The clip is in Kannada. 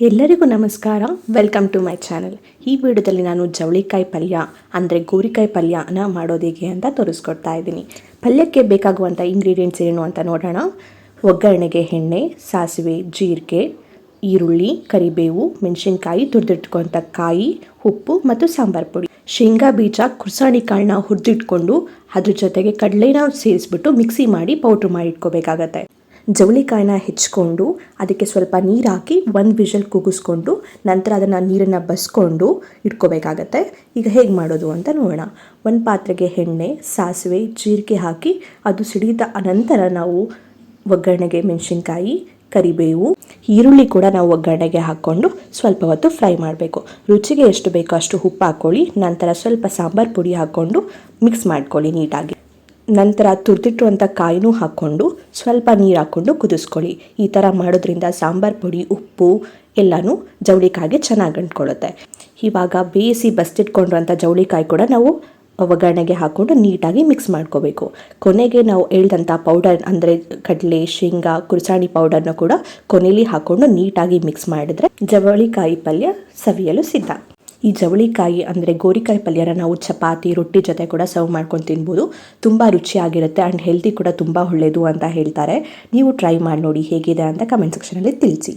ಎಲ್ಲರಿಗೂ ನಮಸ್ಕಾರ. ವೆಲ್ಕಮ್ ಟು ಮೈ ಚಾನಲ್ ಈ ವಿಡಿಯೋದಲ್ಲಿ ನಾನು ಜವಳಿಕಾಯಿ ಪಲ್ಯ, ಅಂದರೆ ಗೋರಿಕಾಯಿ ಪಲ್ಯನ ಮಾಡೋದು ಹೇಗೆ ಅಂತ ತೋರಿಸ್ಕೊಡ್ತಾ ಇದ್ದೀನಿ. ಪಲ್ಯಕ್ಕೆ ಬೇಕಾಗುವಂಥ ಇಂಗ್ರೀಡಿಯೆಂಟ್ಸ್ ಏನು ಅಂತ ನೋಡೋಣ. ಒಗ್ಗರಣೆಗೆ ಎಣ್ಣೆ, ಸಾಸಿವೆ, ಜೀರಿಗೆ, ಈರುಳ್ಳಿ, ಕರಿಬೇವು, ಮೆಣಸಿನ್ಕಾಯಿ ತುರಿದಿಟ್ಕೊಂಥ ಕಾಯಿ, ಉಪ್ಪು ಮತ್ತು ಸಾಂಬಾರ್ ಪುಡಿ. ಶೇಂಗಾ ಬೀಜ ಕುರ್ಸಾಣಿ ಕಾಳನ್ನ ಹುರಿದಿಟ್ಕೊಂಡು ಅದ್ರ ಜೊತೆಗೆ ಕಡಲೆನ ಸೇರಿಸ್ಬಿಟ್ಟು ಮಿಕ್ಸಿ ಮಾಡಿ ಪೌಡ್ರ್ ಮಾಡಿ ಇಟ್ಕೋಬೇಕಾಗತ್ತೆ. ಜವಳಿಕಾಯಿನ ಹೆಚ್ಕೊಂಡು ಅದಕ್ಕೆ ಸ್ವಲ್ಪ ನೀರು ಹಾಕಿ ಒಂದು ವಿಷಲ್ ಕೂಗಿಸ್ಕೊಂಡು ನಂತರ ಅದನ್ನು ನೀರನ್ನು ಬಸ್ಕೊಂಡು ಇಟ್ಕೋಬೇಕಾಗತ್ತೆ. ಈಗ ಹೇಗೆ ಮಾಡೋದು ಅಂತ ನೋಡೋಣ. ಒಂದು ಪಾತ್ರೆಗೆ ಎಣ್ಣೆ, ಸಾಸಿವೆ, ಜೀರಿಗೆ ಹಾಕಿ ಅದು ಸಿಡಿದ ನಂತರ ನಾವು ಒಗ್ಗರಣೆಗೆ ಮೆಣಸಿನ್ಕಾಯಿ, ಕರಿಬೇವು, ಈರುಳ್ಳಿ ಕೂಡ ನಾವು ಒಗ್ಗರಣೆಗೆ ಹಾಕ್ಕೊಂಡು ಸ್ವಲ್ಪ ಹೊತ್ತು ಫ್ರೈ ಮಾಡಬೇಕು. ರುಚಿಗೆ ಎಷ್ಟು ಬೇಕೋ ಅಷ್ಟು ಉಪ್ಪು ಹಾಕ್ಕೊಳ್ಳಿ ನಂತರ ಸ್ವಲ್ಪ ಸಾಂಬಾರು ಪುಡಿ ಹಾಕ್ಕೊಂಡು ಮಿಕ್ಸ್ ಮಾಡ್ಕೊಳ್ಳಿ ನೀಟಾಗಿ. ನಂತರ ತುರಿದಿಟ್ಟುವಂಥ ಕಾಯಿನೂ ಹಾಕ್ಕೊಂಡು ಸ್ವಲ್ಪ ನೀರು ಹಾಕ್ಕೊಂಡು ಕುದಿಸ್ಕೊಳ್ಳಿ. ಈ ಥರ ಮಾಡೋದ್ರಿಂದ ಸಾಂಬಾರು ಪುಡಿ, ಉಪ್ಪು ಎಲ್ಲನೂ ಜವಳಿಕಾಯಿಗೆ ಚೆನ್ನಾಗಿ ಅಂಟ್ಕೊಳ್ಳುತ್ತೆ. ಇವಾಗ ಬೇಯಿಸಿ ಬಸ್ತಿಟ್ಕೊಂಡಿರೋಂಥ ಜವಳಿಕಾಯಿ ಕೂಡ ನಾವು ಒಗ್ಗರಣೆಗೆ ಹಾಕ್ಕೊಂಡು ನೀಟಾಗಿ ಮಿಕ್ಸ್ ಮಾಡ್ಕೋಬೇಕು. ಕೊನೆಗೆ ನಾವು ಹೇಳ್ದಂಥ ಪೌಡರ್ ಅಂದರೆ ಕಡಲೆ, ಶೇಂಗಾ ಕುರ್ಸಾಣಿ ಪೌಡರ್ನ ಕೂಡ ಕೊನೆಯಲ್ಲಿ ಹಾಕ್ಕೊಂಡು ನೀಟಾಗಿ ಮಿಕ್ಸ್ ಮಾಡಿದ್ರೆ ಜವಳಿಕಾಯಿ ಪಲ್ಯ ಸವಿಯಲು ಸಿದ್ಧ. ಈ ಜವಳಿಕಾಯಿ ಅಂದರೆ ಗೋರಿಕಾಯಿ ಪಲ್ಯನ ನಾವು ಚಪಾತಿ, ರೊಟ್ಟಿ ಜೊತೆ ಕೂಡ ಸರ್ವ್ ಮಾಡ್ಕೊಂಡು ತಿನ್ಬೋದು. ತುಂಬ ರುಚಿಯಾಗಿರುತ್ತೆ ಆ್ಯಂಡ್ ಹೆಲ್ತಿ ಕೂಡ ತುಂಬ ಒಳ್ಳೆಯದು ಅಂತ ಹೇಳ್ತಾರೆ. ನೀವು ಟ್ರೈ ಮಾಡಿ ನೋಡಿ ಹೇಗಿದೆ ಅಂತ ಕಮೆಂಟ್ ಸೆಕ್ಷನಲ್ಲಿ ತಿಳಿಸಿ.